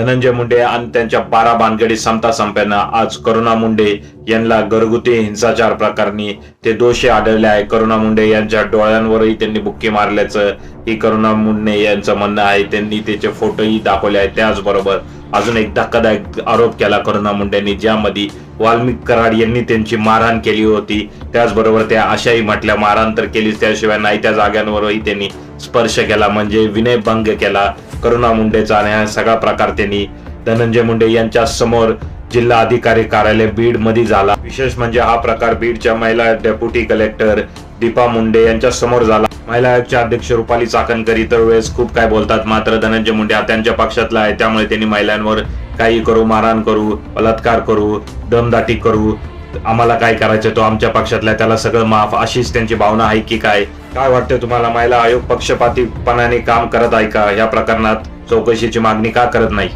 धनंजय मुंडे आणि त्यांच्या बारा बांधगडी समता संप्यानं आज करुणा मुंडे यांना घरगुती हिंसाचार प्रकरणी ते दोषी आढळले आहे. करुणा मुंडे यांच्या डोळ्यांवरही त्यांनी बुक्की मारल्याचं ही करुणा मुंडे यांचं म्हणणं आहे. त्यांनी त्याचे फोटोही दाखवले आहेत. त्याचबरोबर अजून एक धक्कादायक आरोप केला करुणा मुंडेंनी ज्यामध्ये वाल्मिक कराड यांनी त्यांची मारहाण केली होती. त्याचबरोबर त्या अशाही म्हटल्या मारहाण तर केलीच त्याशिवाय नाही त्या जाग्यांवरही त्यांनी स्पर्श केला. म्हणजे विनयभंग केला. करुणा मुंडेचा आणि हा सगळा प्रकार त्यांनी. धनंजय मुंडे यांच्या समोर जिल्हा अधिकारी कार्यालय बीडमध्ये झाला. विशेष म्हणजे हा प्रकार बीडच्या महिला डेप्युटी कलेक्टर दीपा मुंडे यांच्या समोर झाला. महिला आयोगच्या अध्यक्ष रुपाली चाकणकर इतर वेळेस खूप काय बोलतात. मात्र धनंजय मुंडे हा त्यांच्या पक्षातला आहे. त्यामुळे त्यांनी महिलांवर काही करू मारहाण करू बलात्कार करू दमदाटी करू. आम्हाला काय करायचं? तो आमच्या पक्षातला त्याला सगळं माफ. अशीच त्यांची भावना आहे की काय? काय वाटतं तुम्हाला? महिला आयोग पक्षपातीपणाने काम करत आहे का? या प्रकरणात चौकशीची मागणी का करत नाही?